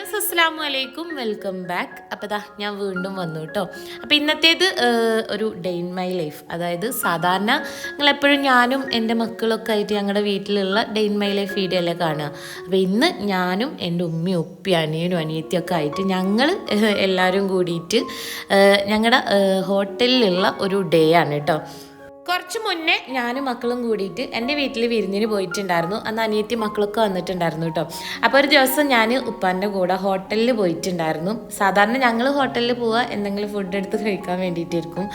Dears അസ്സാം വലൈക്കും welcome back അപ്പോൾ ദാ ഞാൻ വീണ്ടും വന്നു കേട്ടോ അപ്പോൾ ഇന്നത്തേത് ഒരു ഡേ ഇൻ മൈ ലൈഫ് അതായത് സാധാരണ നിങ്ങളെപ്പോഴും ഞാനും എന്റെ മക്കളൊക്കെ ആയിട്ട് ഞങ്ങളുടെ വീട്ടിലുള്ള day in my life video അല്ലേ കാണുക. അപ്പോൾ ഇന്ന് ഞാനും എന്റെ ഉമ്മയും ഉപ്പി അനിയനും അനിയത്തിയൊക്കെ ആയിട്ട് ഞങ്ങൾ എല്ലാവരും കൂടിയിട്ട് ഞങ്ങളുടെ ഹോട്ടലിലുള്ള ഒരു ഡേ ആണ് കേട്ടോ കുറച്ച് മുന്നേ ഞാനും മക്കളും കൂടിയിട്ട് എന്റെ വീട്ടിൽ വിരുന്നിന് പോയിട്ടുണ്ടായിരുന്നു. അന്ന് അനിയത്തി മക്കളൊക്കെ വന്നിട്ടുണ്ടായിരുന്നു കേട്ടോ അപ്പോൾ ഒരു ദിവസം ഞാൻ ഉപ്പാന്റെ കൂടെ ഹോട്ടലിൽ പോയിട്ടുണ്ടായിരുന്നു. സാധാരണ ഞങ്ങൾ ഹോട്ടലിൽ പോവുക എന്തെങ്കിലും ഫുഡ് എടുത്ത് കഴിക്കാൻ വേണ്ടിയിട്ടിരിക്കും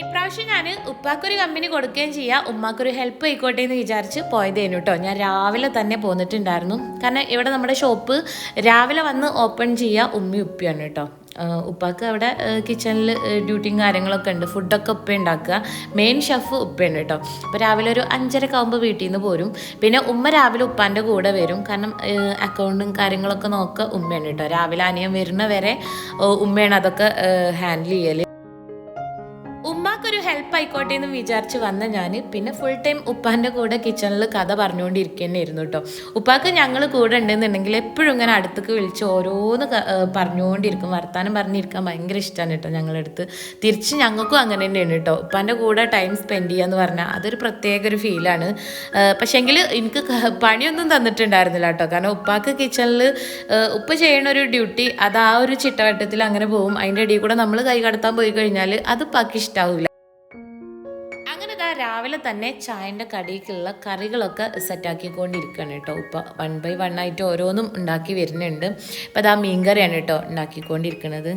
ഇപ്രാവശ്യം ഞാൻ ഉപ്പാക്കൊരു കമ്പനി കൊടുക്കുകയും ചെയ്യാം ഉമ്മാക്കൊരു ഹെൽപ്പ് ആയിക്കോട്ടെ എന്ന് വിചാരിച്ച് പോയതേനു കേട്ടോ ഞാൻ രാവിലെ തന്നെ പോന്നിട്ടുണ്ടായിരുന്നു. കാരണം ഇവിടെ നമ്മുടെ ഷോപ്പ് രാവിലെ വന്ന് ഓപ്പൺ ചെയ്യുക ഉമ്മി ഉപ്പിയാണ് കേട്ടോ ഉപ്പാക്ക് അവിടെ കിച്ചണിൽ ഡ്യൂട്ടിയും കാര്യങ്ങളൊക്കെ ഉണ്ട്. ഫുഡൊക്കെ ഉപ്പ ഉണ്ടാക്കുക. മെയിൻ ഷെഫ് ഉപ്പയാണ് കേട്ടോ. അപ്പോൾ രാവിലെ ഒരു അഞ്ചരക്ക് ആകുമ്പോൾ വീട്ടിൽ നിന്ന് പോരും. പിന്നെ ഉമ്മ രാവിലെ ഉപ്പാന്റെ കൂടെ വരും. കാരണം അക്കൗണ്ടും കാര്യങ്ങളൊക്കെ നോക്കുക ഉമ്മയാണ് കേട്ടോ. രാവിലെ അനിയൻ വരുന്ന വരെ ഉമ്മയാണ് അതൊക്കെ ഹാൻഡിൽ ചെയ്യൽ ആയിക്കോട്ടെ എന്ന് വിചാരിച്ച് വന്ന ഞാൻ പിന്നെ ഫുൾ ടൈം ഉപ്പാന്റെ കൂടെ കിച്ചണിൽ കഥ പറഞ്ഞുകൊണ്ടിരിക്കുന്നതായിരുന്നു കേട്ടോ ഉപ്പാക്ക് ഞങ്ങൾ കൂടെ ഉണ്ടെന്നുണ്ടെങ്കിൽ എപ്പോഴും ഇങ്ങനെ അടുത്തേക്ക് വിളിച്ച് ഓരോന്ന് പറഞ്ഞുകൊണ്ടിരിക്കും. വർത്താനം പറഞ്ഞിരിക്കാൻ ഭയങ്കര ഇഷ്ടമാണ് കേട്ടോ ഞങ്ങളടുത്ത് തിരിച്ച് ഞങ്ങൾക്കും അങ്ങനെ തന്നെയാണ് കേട്ടോ ഉപ്പാന്റെ കൂടെ ടൈം സ്പെൻഡ് ചെയ്യുക എന്ന് പറഞ്ഞാൽ അതൊരു പ്രത്യേക ഒരു ഫീലാണ് പക്ഷേങ്കിൽ എനിക്ക് പണിയൊന്നും തന്നിട്ടുണ്ടായിരുന്നില്ല കേട്ടോ കാരണം ഉപ്പാക്ക് കിച്ചണിൽ ഉപ്പ് ചെയ്യണ ഒരു ഡ്യൂട്ടി അത് ആ ഒരു ചിട്ടവട്ടത്തിൽ അങ്ങനെ പോകും. അതിന്റെ ഇടയിൽ കൂടെ നമ്മൾ കൈ കടത്താൻ പോയി കഴിഞ്ഞാൽ അത് ഉപ്പാക്ക് ഇഷ്ടാവില്ല രാവിലെ തന്നെ ചായന്റെ കടിക്കുള്ള കറികളൊക്കെ സെറ്റാക്കിക്കൊണ്ടിരിക്കുകയാണ് കേട്ടോ. ഇപ്പോൾ വൺ ബൈ വൺ ആയിട്ട് ഓരോന്നും ഉണ്ടാക്കി വരുന്നുണ്ട്. ഇപ്പം അതാ മീൻകറിയാണ് കേട്ടോ ഉണ്ടാക്കിക്കൊണ്ടിരിക്കുന്നത്.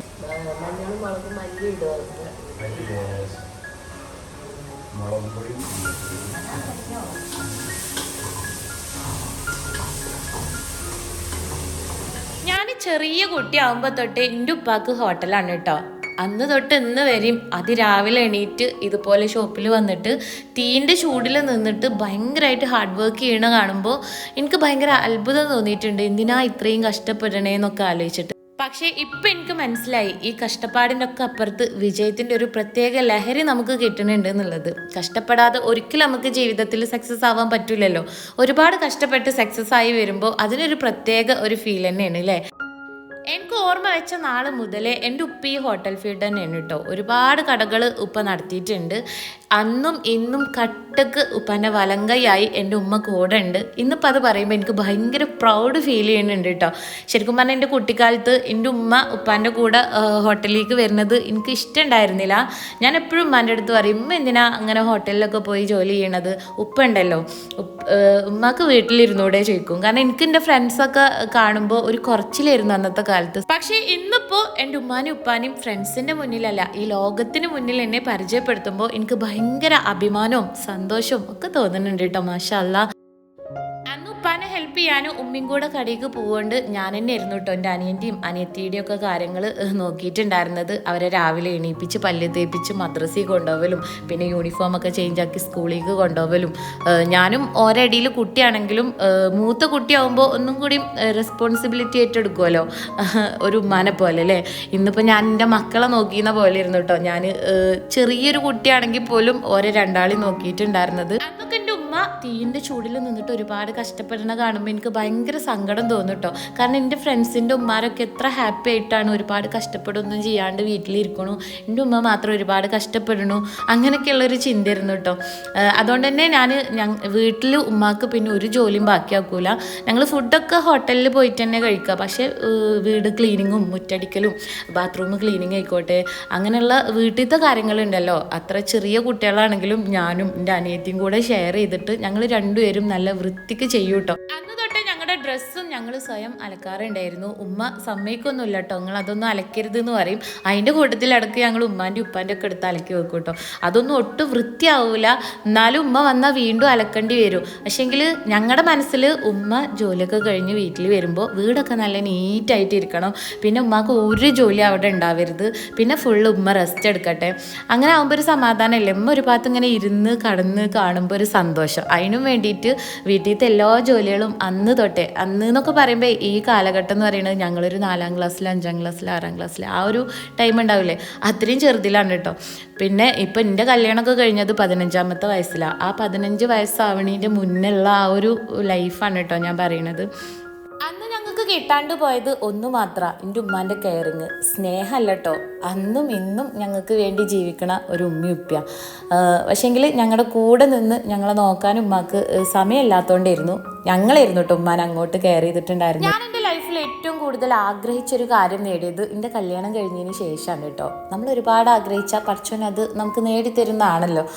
ഞാൻ ചെറിയ കുട്ടിയാവുമ്പോൾ തൊട്ട് എന്റെ ഉപ്പാക്ക് ഹോട്ടലാണ് കേട്ടോ. അന്ന് തൊട്ട് ഇന്ന് വരെയും അതിരാവിലെ എണീറ്റ് ഇതുപോലെ ഷോപ്പിൽ വന്നിട്ട് തീന്റെ ചൂടിൽ നിന്നിട്ട് ഭയങ്കരമായിട്ട് ഹാർഡ് വർക്ക് ചെയ്യണ കാണുമ്പോൾ എനിക്ക് ഭയങ്കര അത്ഭുതം തോന്നിയിട്ടുണ്ട്. എന്തിനാ ഇത്രയും കഷ്ടപ്പെടണേന്നൊക്കെ ആലോചിച്ചിട്ട്. പക്ഷേ ഇപ്പം എനിക്ക് മനസ്സിലായി ഈ കഷ്ടപ്പാടിന്റെ ഒക്കെ അപ്പുറത്ത് വിജയത്തിന്റെ ഒരു പ്രത്യേക ലഹരി നമുക്ക് കിട്ടുന്നുണ്ട് എന്നുള്ളത്. കഷ്ടപ്പെടാതെ ഒരിക്കലും നമുക്ക് ജീവിതത്തിൽ സക്സസ് ആവാൻ പറ്റില്ലല്ലോ ഒരുപാട് കഷ്ടപ്പെട്ട് സക്സസ് ആയി വരുമ്പോൾ അതിനൊരു പ്രത്യേക ഒരു ഫീൽ തന്നെയാണ് അല്ലേ? എനിക്ക് ഓർമ്മ വെച്ച നാൾ മുതലേ എന്റെ ഉപ്പി ഹോട്ടൽ ഫീൽഡ് തന്നെയാണ് കേട്ടോ. ഒരുപാട് കടകൾ ഉപ്പ നടത്തിയിട്ടുണ്ട്. അന്നും ഇന്നും കട്ടക്ക് ഉപ്പന്റെ വലങ്കയായി എന്റെ ഉമ്മ കൂടെ ഉണ്ട് ഇന്നിപ്പോൾ അത് പറയുമ്പോൾ എനിക്ക് ഭയങ്കര പ്രൗഡ് ഫീൽ ചെയ്യുന്നുണ്ട് കേട്ടോ. ശരിക്കും പറഞ്ഞാൽ എന്റെ കുട്ടിക്കാലത്ത് എന്റെ ഉമ്മ ഉപ്പാന്റെ കൂടെ ഹോട്ടലിലേക്ക് വരുന്നത് എനിക്ക് ഇഷ്ടമുണ്ടായിരുന്നില്ല. ഞാൻ എപ്പോഴും ഉമ്മാന്റെ അടുത്ത് പറയും ഉമ്മ എന്തിനാ അങ്ങനെ ഹോട്ടലിലൊക്കെ പോയി ജോലി ചെയ്യണത്? ഉപ്പ ഉണ്ടല്ലോ. ഉമ്മാക്ക് വീട്ടിലിരുന്നൂടെ ചോദിക്കും. കാരണം എനിക്ക് എന്റെ ഫ്രണ്ട്സൊക്കെ കാണുമ്പോൾ ഒരു കുറച്ചിലായിരുന്നു അന്നത്തെ കാലത്ത്. പക്ഷേ ഇന്നിപ്പോൾ എന്റെ ഉമ്മാനും ഉപ്പാനും ഫ്രണ്ട്സിന്റെ മുന്നിലല്ല ഈ ലോകത്തിന് മുന്നിൽ എന്നെ പരിചയപ്പെടുത്തുമ്പോൾ എനിക്ക് ഭയങ്കര അഭിമാനവും സന്തോഷവും ഒക്കെ തോന്നുന്നുണ്ട് കേട്ടോ മാഷാ അല്ലാ. അന്ന് ഹെൽപ്പ് ഉമ്മയും കൂടെ കടയിലേക്ക് പോകുകൊണ്ട് ഞാൻ തന്നെ ആയിരുന്നു കേട്ടോ എന്റെ അനിയന്റെയും അനിയത്തിയുടെയും ഒക്കെ കാര്യങ്ങൾ നോക്കിയിട്ടുണ്ടായിരുന്നത്. അവരെ രാവിലെ എണീപ്പിച്ച് പല്ല് തേപ്പിച്ച് മദ്രസയിൽ കൊണ്ടുപോകലും പിന്നെ യൂണിഫോം ഒക്കെ ചേഞ്ച് ആക്കി സ്കൂളിലേക്ക് കൊണ്ടുപോകലും ഞാനും ഒരടിയിൽ കുട്ടിയാണെങ്കിലും മൂത്ത കുട്ടിയാവുമ്പോൾ ഒന്നും കൂടി റെസ്പോൺസിബിലിറ്റി ഏറ്റെടുക്കുമല്ലോ ഒരു ഉമ്മാനെ പോലെ അല്ലേ? ഇന്നിപ്പോൾ ഞാൻ എന്റെ മക്കളെ നോക്കിയെന്ന പോലെ ഇരുന്നു കേട്ടോ ഞാൻ ചെറിയൊരു കുട്ടിയാണെങ്കിൽ പോലും ഓരോ രണ്ടാളി നോക്കിയിട്ടുണ്ടായിരുന്നത്. അതൊക്കെ എന്റെ ഉമ്മ തീന്റെ ചൂടിൽ നിന്നിട്ട് ഒരുപാട് കഷ്ടപ്പെടുന്ന കാണുമ്പോൾ എനിക്ക് ഭയങ്കര സങ്കടം തോന്നും കാരണം എന്റെ ഫ്രണ്ട്സിന്റെ ഉമ്മാരൊക്കെ എത്ര ഹാപ്പി ആയിട്ടാണ് ഒരുപാട് കഷ്ടപ്പെടുകയൊന്നും ചെയ്യാണ്ട് വീട്ടിലിരിക്കണു. എന്റെ ഉമ്മ മാത്രം ഒരുപാട് കഷ്ടപ്പെടണു അങ്ങനെയൊക്കെയുള്ളൊരു ചിന്തയായിരുന്നു കേട്ടോ അതുകൊണ്ട് തന്നെ ഞാൻ വീട്ടിൽ ഉമ്മാക്ക് പിന്നെ ഒരു ജോലിയും ബാക്കിയാക്കൂല. ഞങ്ങൾ ഫുഡൊക്കെ ഹോട്ടലിൽ പോയിട്ട് തന്നെ കഴിക്കുക പക്ഷേ വീട് ക്ലീനിങ്ങും മുറ്റടിക്കലും ബാത്റൂം ക്ലീനിങ് ആയിക്കോട്ടെ അങ്ങനെയുള്ള വീട്ടിലത്തെ കാര്യങ്ങളുണ്ടല്ലോ. അത്ര ചെറിയ കുട്ടികളാണെങ്കിലും ഞാനും എന്റെ അനിയത്തിയും കൂടെ ഷെയർ ചെയ്തിട്ട് ഞങ്ങൾ രണ്ടുപേരും നല്ല വൃത്തിക്ക് ചെയ്യൂട്ടോ. അന്ന് ഡ്രസ്സും ഞങ്ങൾ സ്വയം അലക്കാറുണ്ടായിരുന്നു ഉമ്മ സമ്മതിക്കൊന്നുമില്ല കേട്ടോ. നിങ്ങൾ അതൊന്നും അലക്കരുത് എന്ന് പറയും. അതിന്റെ കൂട്ടത്തിൽ ഇടയ്ക്ക് ഞങ്ങൾ ഉമ്മാന്റെ ഉപ്പാന്റെ ഒക്കെ എടുത്ത് അലക്കി വെക്കും കേട്ടോ. അതൊന്നും ഒട്ടും വൃത്തിയാവില്ല എന്നാലും ഉമ്മ വന്നാൽ വീണ്ടും അലക്കേണ്ടി വരും. പക്ഷേങ്കിൽ ഞങ്ങളുടെ മനസ്സിൽ ഉമ്മ ജോലിയൊക്കെ കഴിഞ്ഞ് വീട്ടിൽ വരുമ്പോൾ വീടൊക്കെ നല്ല നീറ്റായിട്ട് ഇരിക്കണം. പിന്നെ ഉമ്മാക്ക് ഒരു ജോലി അവിടെ ഉണ്ടാവരുത്. പിന്നെ ഫുള്ള് ഉമ്മ റെസ്റ്റ് എടുക്കട്ടെ. അങ്ങനെ ആകുമ്പോൾ ഒരു സമാധാനമല്ലേ. ഉമ്മ ഒരു ഭാഗത്ത് ഇങ്ങനെ ഇരുന്ന് കടന്ന് കാണുമ്പോൾ ഒരു സന്തോഷം. അതിനും വേണ്ടിയിട്ട് വീട്ടിലത്തെ എല്ലാ ജോലികളും അന്ന് തൊട്ടേ അന്ന് എന്നൊക്കെ പറയുമ്പോൾ ഈ കാലഘട്ടം എന്ന് പറയുന്നത് ഞങ്ങളൊരു നാലാം ക്ലാസ്സിൽ അഞ്ചാം ക്ലാസ്സിൽ ആറാം ക്ലാസ്സിൽ ആ ഒരു ടൈം ഉണ്ടാവില്ലേ? അത്രയും ചെറുതിലാണ് കേട്ടോ. പിന്നെ ഇപ്പം എന്റെ കല്യാണമൊക്കെ കഴിഞ്ഞത് പതിനഞ്ചാമത്തെ വയസ്സിലാണ് ആ പതിനഞ്ച് വയസ്സാവണീന്റെ മുന്നുള്ള ആ ഒരു ലൈഫാണ് കേട്ടോ ഞാൻ പറയണത്. കിട്ടാണ്ട് പോയത് ഒന്നു മാത്ര. എന്റെ ഉമ്മാന്റെ കെയറിങ് സ്നേഹമല്ല കേട്ടോ അന്നും ഇന്നും ഞങ്ങൾക്ക് വേണ്ടി ജീവിക്കണ ഒരു ഉമ്മിയുപ്പ്യ പക്ഷേങ്കിൽ ഞങ്ങളുടെ കൂടെ നിന്ന് ഞങ്ങളെ നോക്കാൻ ഉമ്മാക്ക് സമയമില്ലാത്തതുകൊണ്ടായിരുന്നു ഞങ്ങളായിരുന്നു കേട്ടോ ഉമ്മാൻ അങ്ങോട്ട് കെയർ ചെയ്തിട്ടുണ്ടായിരുന്നു. കൂടുതൽ ആഗ്രഹിച്ചൊരു കാര്യം നേടിയത് എന്റെ കല്യാണം കഴിഞ്ഞതിന് ശേഷമാണ് കേട്ടോ. നമ്മൾ ഒരുപാട് ആഗ്രഹിച്ചാൽ പഠിച്ചോൻ അത് നമുക്ക് നേടിത്തരുന്നതാണല്ലോ.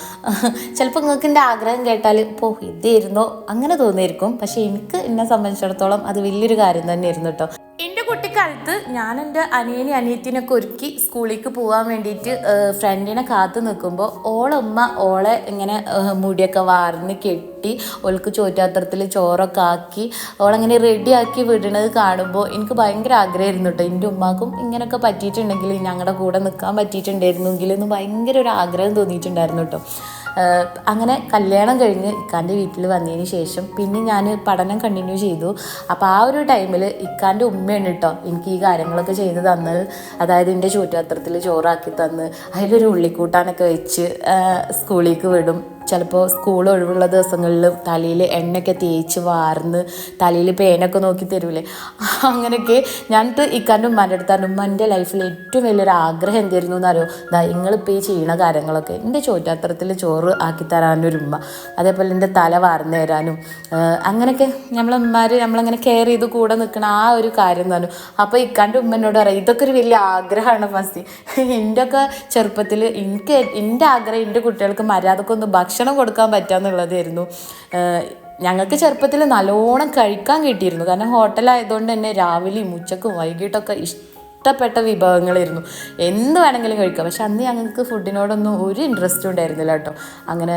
ചിലപ്പോൾ നിങ്ങൾക്ക് എന്റെ ആഗ്രഹം കേട്ടാൽ ഇപ്പോൾ ഇതായിരുന്നോ. അങ്ങനെ തോന്നിയിരിക്കും. പക്ഷേ എനിക്ക് എന്നെ സംബന്ധിച്ചിടത്തോളം അത് വലിയൊരു കാര്യം തന്നെയായിരുന്നു കേട്ടോ. ഞാൻ എന്റെ അനിയനെ അനിയത്തിനൊക്കെ ഒരുക്കി സ്കൂളിലേക്ക് പോകാൻ വേണ്ടിയിട്ട് ഫ്രണ്ടിനെ കാത്തു നിൽക്കുമ്പോൾ ഓളമ്മ ഓളെ ഇങ്ങനെ മുടിയൊക്കെ വാർന്ന് കെട്ടി ഓൾക്ക് ചോറ്റാത്രത്തിൽ ചോറൊക്കെ ആക്കി ഓളങ്ങനെ റെഡിയാക്കി വിടണത് കാണുമ്പോൾ എനിക്ക് ഭയങ്കര ആഗ്രഹമായിരുന്നു കേട്ടോ എന്റെ ഉമ്മാക്കും ഇങ്ങനെയൊക്കെ പറ്റിയിട്ടുണ്ടെങ്കിൽ ഞങ്ങളുടെ കൂടെ നിൽക്കാൻ പറ്റിയിട്ടുണ്ടായിരുന്നെങ്കിൽ എന്ന് ഭയങ്കര ഒരു ആഗ്രഹം തോന്നിയിട്ടുണ്ടായിരുന്നു കേട്ടോ അങ്ങനെ കല്യാണം കഴിഞ്ഞ് ഇക്കാന്റെ വീട്ടിൽ വന്നതിന് ശേഷം പിന്നെ ഞാൻ പഠനം കണ്ടിന്യൂ ചെയ്തു. അപ്പോൾ ആ ഒരു ടൈമിൽ ഇക്കാന്റെ ഉമ്മയാണ് കേട്ടോ എനിക്ക് ഈ കാര്യങ്ങളൊക്കെ ചെയ്ത് തന്നത്. അതായത് എന്റെ ചൂറ്റുപാത്രത്തിൽ ചോറാക്കി തന്ന്. അതിലൊരു ഉള്ളിക്കൂട്ടാനൊക്കെ വെച്ച് സ്കൂളിലേക്ക് വിടും. ചിലപ്പോൾ സ്കൂൾ ഒഴിവുള്ള ദിവസങ്ങളിൽ തലയിൽ എണ്ണയൊക്കെ തേച്ച് വാർന്ന് തലയിൽ പേനൊക്കെ നോക്കി തരൂലേ? അങ്ങനെയൊക്കെ ഞാനിട്ട് ഇക്കാന്റെ ഉമ്മാന്റെ അടുത്താണ് ഉമ്മാന്റെ ലൈഫിൽ ഏറ്റവും വലിയൊരു ആഗ്രഹം എന്തായിരുന്നു എന്നറിയോ ദാ നിങ്ങളിപ്പോൾ ഈ ചെയ്യണ കാര്യങ്ങളൊക്കെ എന്റെ ചോറ്റാത്രത്തിൽ ചോറ് ആക്കി തരാനൊരു ഉമ്മ അതേപോലെ എന്റെ തല വാർന്ന് തരാനും അങ്ങനെയൊക്കെ നമ്മളമ്മമാർ നമ്മളങ്ങനെ കെയർ ചെയ്ത് കൂടെ നിൽക്കണ ആ ഒരു കാര്യം തന്നെ അപ്പോൾ ഇക്കാന്റെ ഉമ്മനോട് പറയാം ഇതൊക്കെ ഒരു വലിയ ആഗ്രഹമാണ് ഫസ്റ്റ് എന്റെ ഒക്കെ ചെറുപ്പത്തിൽ എനിക്ക് എന്റെ ആഗ്രഹം എന്റെ കുട്ടികൾക്ക് മര്യാദക്കൊന്ന് ഭക്ഷണം കൊടുക്കാൻ പറ്റാന്നുള്ളതായിരുന്നു. എന്നുള്ളതായിരുന്നു ഞങ്ങൾക്ക് ചെറുപ്പത്തിൽ നല്ലോണം കഴിക്കാൻ കിട്ടിയിരുന്നു. കാരണം ഹോട്ടലായതുകൊണ്ട് തന്നെ രാവിലെയും ഉച്ചക്കും വൈകിട്ടൊക്കെ ഇഷ്ടപ്പെട്ട വിഭവങ്ങളായിരുന്നു. എന്ത് വേണമെങ്കിലും കഴിക്കാം. പക്ഷെ അന്ന് ഞങ്ങൾക്ക് ഫുഡിനോടൊന്നും ഒരു ഇൻട്രസ്റ്റും ഉണ്ടായിരുന്നില്ല കേട്ടോ. അങ്ങനെ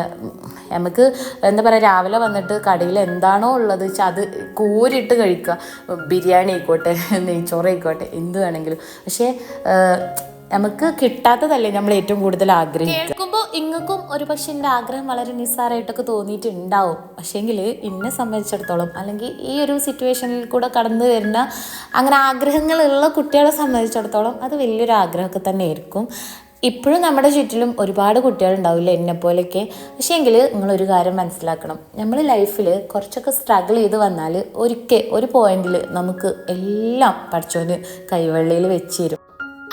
നമുക്ക് എന്താ പറയുക രാവിലെ വന്നിട്ട് കടയിൽ എന്താണോ ഉള്ളത് വെച്ചാൽ അത് കോരിട്ട് കഴിക്കുക. ബിരിയാണി ആയിക്കോട്ടെ നെയ്ച്ചോറ് ആയിക്കോട്ടെ എന്ത് വേണമെങ്കിലും. പക്ഷേ നമുക്ക് കിട്ടാത്തതല്ലേ നമ്മൾ ഏറ്റവും കൂടുതൽ ആഗ്രഹിക്കുക. കേൾക്കുമ്പോൾ ഇങ്ങൾക്കും ഒരു പക്ഷെ എന്റെ ആഗ്രഹം വളരെ നിസ്സാരമായിട്ടൊക്കെ തോന്നിയിട്ടുണ്ടാവും. പക്ഷേങ്കിൽ എന്നെ സംബന്ധിച്ചിടത്തോളം അല്ലെങ്കിൽ ഈ ഒരു സിറ്റുവേഷനിൽ കൂടെ കടന്നു വരുന്ന അങ്ങനെ ആഗ്രഹങ്ങളുള്ള കുട്ടികളെ സംബന്ധിച്ചിടത്തോളം അത് വലിയൊരു ആഗ്രഹമൊക്കെ തന്നെ ആയിരിക്കും. ഇപ്പോഴും നമ്മുടെ ചുറ്റിലും ഒരുപാട് കുട്ടികളുണ്ടാവില്ല എന്നെ പോലെയൊക്കെ. പക്ഷേ എങ്കിൽ നിങ്ങളൊരു കാര്യം മനസ്സിലാക്കണം. നമ്മൾ ലൈഫിൽ കുറച്ചൊക്കെ സ്ട്രഗിൾ ചെയ്ത് വന്നാൽ ഒരിക്കൽ ഒരു പോയിന്റിൽ നമുക്ക് എല്ലാം പഠിച്ചോന് കൈവെള്ളയിൽ വെച്ച് തരും.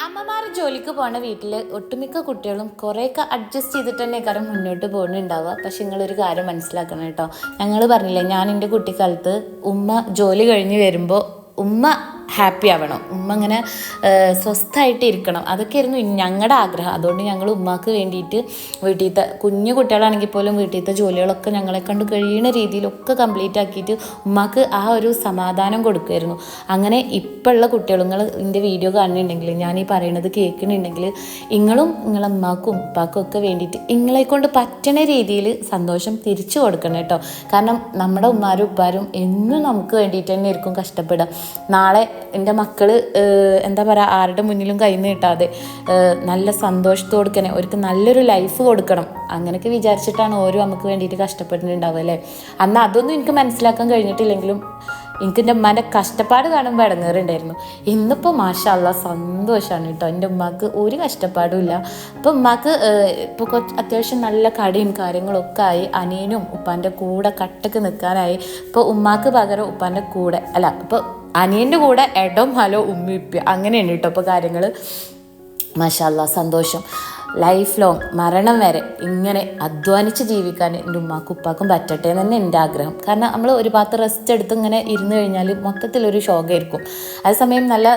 അമ്മമാർ ജോലിക്ക് പോണ വീട്ടിൽ ഒട്ടുമിക്ക കുട്ടികളും കുറേയൊക്കെ അഡ്ജസ്റ്റ് ചെയ്തിട്ട് തന്നെ കാരണം മുന്നോട്ട് പോകുന്നുണ്ടാവുക പക്ഷെ നിങ്ങളൊരു കാര്യം മനസ്സിലാക്കണം കേട്ടോ. ഞങ്ങൾ പറഞ്ഞില്ലേ ഞാൻ എന്റെ കുട്ടിക്കാലത്ത് ഉമ്മ ജോലി കഴിഞ്ഞ് വരുമ്പോൾ ഉമ്മ ഹാപ്പി ആവണം. ഉമ്മ അങ്ങനെ സ്വസ്ഥമായിട്ട് ഇരിക്കണം. അതൊക്കെയായിരുന്നു ഞങ്ങളുടെ ആഗ്രഹം. അതുകൊണ്ട് ഞങ്ങൾ ഉമ്മാക്ക് വേണ്ടിയിട്ട് വീട്ടിലത്തെ കുഞ്ഞു കുട്ടികളാണെങ്കിൽ പോലും വീട്ടിലത്തെ ജോലികളൊക്കെ ഞങ്ങളെ കണ്ട് കഴിയുന്ന രീതിയിലൊക്കെ കംപ്ലീറ്റ് ആക്കിയിട്ട് ഉമ്മാക്ക് ആ ഒരു സമാധാനം കൊടുക്കുമായിരുന്നു അങ്ങനെ ഇപ്പോഴുള്ള കുട്ടികൾ നിങ്ങൾ എന്റെ വീഡിയോ കാണുന്നുണ്ടെങ്കിൽ ഞാൻ ഈ പറയുന്നത് കേൾക്കുന്നുണ്ടെങ്കിൽ നിങ്ങളും നിങ്ങളെ ഉമ്മാക്കും ഉപ്പാക്കും ഒക്കെ വേണ്ടിയിട്ട് നിങ്ങളെ കൊണ്ട് പറ്റണ രീതിയിൽ സന്തോഷം തിരിച്ചു കൊടുക്കണം കേട്ടോ. കാരണം നമ്മുടെ ഉമ്മാരും ഉപ്പാരും എന്നും നമുക്ക് വേണ്ടിയിട്ട് തന്നെ ആയിരിക്കും കഷ്ടപ്പെടുക നാളെ എന്റെ മക്കൾ എന്താ പറയുക ആരുടെ മുന്നിലും കൈ നീട്ടാതെ നല്ല സന്തോഷത്തോടെ തന്നെ അവർക്ക് നല്ലൊരു ലൈഫ് കൊടുക്കണം. അങ്ങനെയൊക്കെ വിചാരിച്ചിട്ടാണ് ഓരോ നമുക്ക് വേണ്ടിയിട്ട് കഷ്ടപ്പെടുന്നുണ്ടാവുക അല്ലേ? അന്ന് അതൊന്നും എനിക്ക് മനസ്സിലാക്കാൻ കഴിഞ്ഞിട്ടില്ലെങ്കിലും എനിക്ക് എന്റെ ഉമ്മാന്റെ കഷ്ടപ്പാട് കാണുമ്പോൾ ഇടങ്ങേറുണ്ടായിരുന്നു ഇന്നിപ്പോൾ മാഷല്ല സന്തോഷമാണ് കേട്ടോ. എന്റെ ഉമ്മാക്ക് ഒരു കഷ്ടപ്പാടും ഇല്ല. അപ്പോൾ ഉമ്മാക്ക് ഇപ്പോൾ കുറച്ച് അത്യാവശ്യം നല്ല കടയും കാര്യങ്ങളൊക്കെ ആയി. അനിയനും ഉപ്പാന്റെ കൂടെ കട്ടക്ക് നിൽക്കാനായി. ഇപ്പോൾ ഉമ്മാക്ക് പകരം ഉപ്പാന്റെ കൂടെ അല്ല ഇപ്പോൾ അനിയന്റെ കൂടെ എടം ഹലോ ഉമ്മി ഉപ്പ അങ്ങനെയാണ് കേട്ടോ ഇപ്പോൾ കാര്യങ്ങൾ മഷാല്ല സന്തോഷം. ലൈഫ് ലോങ് മരണം വരെ ഇങ്ങനെ അധ്വാനിച്ച് ജീവിക്കാൻ എന്റെ ഉമ്മാക്കും ഉപ്പാക്കും പറ്റട്ടെ എന്ന് തന്നെ എന്റെ ആഗ്രഹം. കാരണം നമ്മൾ ഒരു ഭാഗത്ത് റെസ്റ്റ് എടുത്ത് ഇങ്ങനെ ഇരുന്ന് കഴിഞ്ഞാൽ മൊത്തത്തിലൊരു ശോകമായിരിക്കും അതേസമയം നല്ല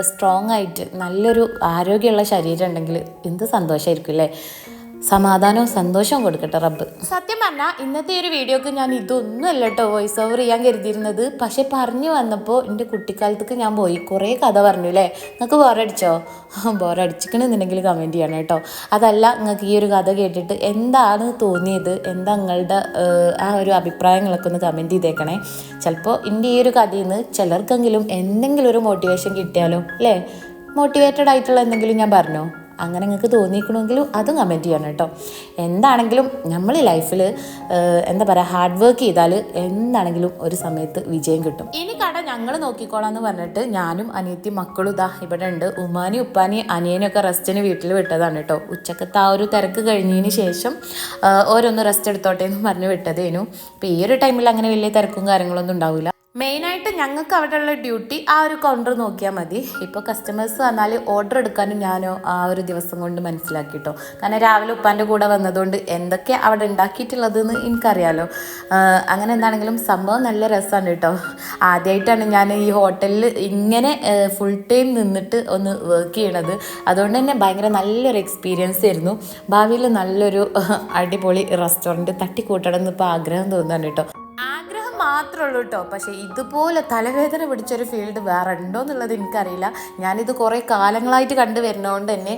സ്ട്രോങ് ആയിട്ട് നല്ലൊരു ആരോഗ്യമുള്ള ശരീരം ഉണ്ടെങ്കിൽ എന്ത് സന്തോഷമായിരിക്കും അല്ലേ സമാധാനവും സന്തോഷവും കൊടുക്കട്ടെ റബ്ബ്. സത്യം പറഞ്ഞാൽ ഇന്നത്തെ ഒരു വീഡിയോക്ക് ഞാൻ ഇതൊന്നും അല്ല കേട്ടോ വോയിസ് ഓവർ ചെയ്യാൻ കരുതിയിരുന്നത്. പക്ഷെ പറഞ്ഞു വന്നപ്പോൾ എന്റെ കുട്ടിക്കാലത്തേക്ക് ഞാൻ പോയി. കുറേ കഥ പറഞ്ഞു അല്ലേ നിങ്ങൾക്ക് ബോറടിച്ചോ ബോറടിച്ചിക്കണമെന്നുണ്ടെങ്കിൽ കമന്റ് ചെയ്യണം കേട്ടോ. അതല്ല നിങ്ങൾക്ക് ഈ ഒരു കഥ കേട്ടിട്ട് എന്താണ് തോന്നിയത്? എന്താ നിങ്ങളുടെ ആ ഒരു അഭിപ്രായങ്ങളൊക്കെ ഒന്ന് കമന്റ് ചെയ്തേക്കണേ. ചിലപ്പോൾ എന്റെ ഈ ഒരു കഥയിൽ നിന്ന് ചിലർക്കെങ്കിലും എന്തെങ്കിലും ഒരു മോട്ടിവേഷൻ കിട്ടിയാലോ അല്ലേ മോട്ടിവേറ്റഡ് ആയിട്ടുള്ള എന്തെങ്കിലും ഞാൻ പറഞ്ഞോ? അങ്ങനെ നിങ്ങൾക്ക് തോന്നിക്കണമെങ്കിലും അതും കമന്റ് ചെയ്യണം കേട്ടോ. എന്താണെങ്കിലും നമ്മൾ ലൈഫിൽ എന്താ പറയുക ഹാർഡ് വർക്ക് ചെയ്താൽ എന്താണെങ്കിലും ഒരു സമയത്ത് വിജയം കിട്ടും. ഇനി കട ഞങ്ങൾ നോക്കിക്കോളാം എന്ന് പറഞ്ഞിട്ട് ഞാനും അനിയത്തി മക്കളും ഇതാ ഇവിടെ ഉണ്ട്. ഉമ്മാനി ഉപ്പാനി അനിയനൊക്കെ റെസ്റ്റിന് വീട്ടിൽ വിട്ടതാണ് കേട്ടോ. ഉച്ചക്കത്തെ ആ ഒരു തിരക്ക് കഴിഞ്ഞതിന് ശേഷം ഓരോന്ന് റെസ്റ്റ് എടുത്തോട്ടെ എന്ന് പറഞ്ഞ് വിട്ടതേനു. അപ്പോൾ ഈ ഒരു ടൈമിൽ അങ്ങനെ വലിയ തിരക്കും കാര്യങ്ങളൊന്നും ഉണ്ടാവില്ല മെയിനായിട്ട് ഞങ്ങൾക്ക് അവിടെയുള്ള ഡ്യൂട്ടി ആ ഒരു കൗണ്ടർ നോക്കിയാൽ മതി. ഇപ്പോൾ കസ്റ്റമേഴ്സ് വന്നാൽ ഓർഡർ എടുക്കാനും ഞാനോ ആ ഒരു ദിവസം കൊണ്ട് മനസ്സിലാക്കി കേട്ടോ കാരണം രാവിലെ ഉപ്പാന്റെ കൂടെ വന്നതുകൊണ്ട് എന്തൊക്കെ അവിടെ ഉണ്ടാക്കിയിട്ടുള്ളതെന്ന് എനിക്കറിയാലോ. അങ്ങനെ എന്താണെങ്കിലും സംഭവം നല്ല രസമാണ് കേട്ടോ ആദ്യമായിട്ടാണ് ഞാൻ ഈ ഹോട്ടലിൽ ഇങ്ങനെ ഫുൾ ടൈം നിന്നിട്ട് ഒന്ന് വർക്ക് ചെയ്യണത്. അതുകൊണ്ട് തന്നെ ഭയങ്കര നല്ലൊരു എക്സ്പീരിയൻസ് ആയിരുന്നു. ഭാവിയിൽ നല്ലൊരു അടിപൊളി റെസ്റ്റോറന്റ് തട്ടിക്കൂട്ടണം എന്ന് ഇപ്പോൾ ആഗ്രഹം തോന്നുന്നുണ്ട് കേട്ടോ ആഗ്രഹം മാത്രമേ ഉള്ളൂ കേട്ടോ പക്ഷേ ഇതുപോലെ തലവേദന പിടിച്ചൊരു ഫീൽഡ് വേറെ ഉണ്ടോ എന്നുള്ളത് എനിക്കറിയില്ല. ഞാനിത് കുറേ കാലങ്ങളായിട്ട് കണ്ടു വരുന്നതുകൊണ്ട് തന്നെ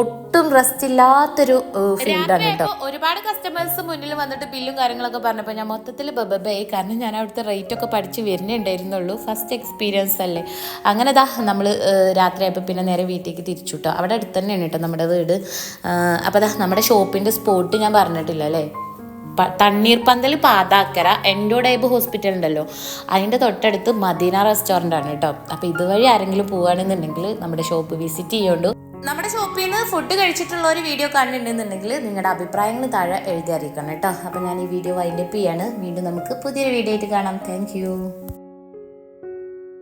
ഒട്ടും റെസ്റ്റ് ഇല്ലാത്തൊരു ഫീൽഡാണ് കേട്ടോ ഒരുപാട് കസ്റ്റമേഴ്സ് മുന്നിൽ വന്നിട്ട് ബില്ലും കാര്യങ്ങളൊക്കെ പറഞ്ഞപ്പോൾ ഞാൻ മൊത്തത്തിൽ ബബബേ കാരണം ഞാൻ അവിടുത്തെ റേറ്റ് ഒക്കെ പഠിച്ച് വരുന്നുണ്ടായിരുന്നുള്ളൂ ഫസ്റ്റ് എക്സ്പീരിയൻസ് അല്ലേ? അങ്ങനെ ദാ നമ്മൾ രാത്രിയായപ്പോൾ പിന്നെ നേരെ വീട്ടിലേക്ക് തിരിച്ചു കേട്ടോ അവിടെ അടുത്ത് തന്നെയാണ് കേട്ടോ നമ്മുടെ വീട്. അപ്പോൾ ദാ നമ്മുടെ ഷോപ്പിന്റെ സ്പോട്ട് ഞാൻ പറഞ്ഞിട്ടില്ല അല്ലേ? തണ്ണീർപ്പന്തൽ പാതാക്കര എൻഡോഡൈബ് ഹോസ്പിറ്റൽ ഉണ്ടല്ലോ. അതിന്റെ തൊട്ടടുത്ത് മദീന റെസ്റ്റോറന്റ് ആണ് കേട്ടോ. അപ്പോൾ ഇതുവഴി ആരെങ്കിലും പോവുകയാണെന്നുണ്ടെങ്കിൽ നമ്മുടെ ഷോപ്പ് വിസിറ്റ് ചെയ്യുന്നുണ്ട് നമ്മുടെ ഷോപ്പിൽ നിന്ന് ഫുഡ് കഴിച്ചിട്ടുള്ള ഒരു വീഡിയോ കണ്ടിട്ടുണ്ടെന്നുണ്ടെങ്കിൽ നിങ്ങളുടെ അഭിപ്രായങ്ങൾ താഴെ എഴുതി അറിയിക്കണം കേട്ടോ. അപ്പോൾ ഞാൻ ഈ വീഡിയോ വൈൻഡപ്പ് ചെയ്യാണ്. വീണ്ടും നമുക്ക് പുതിയൊരു വീഡിയോ ആയിട്ട് കാണാം. താങ്ക്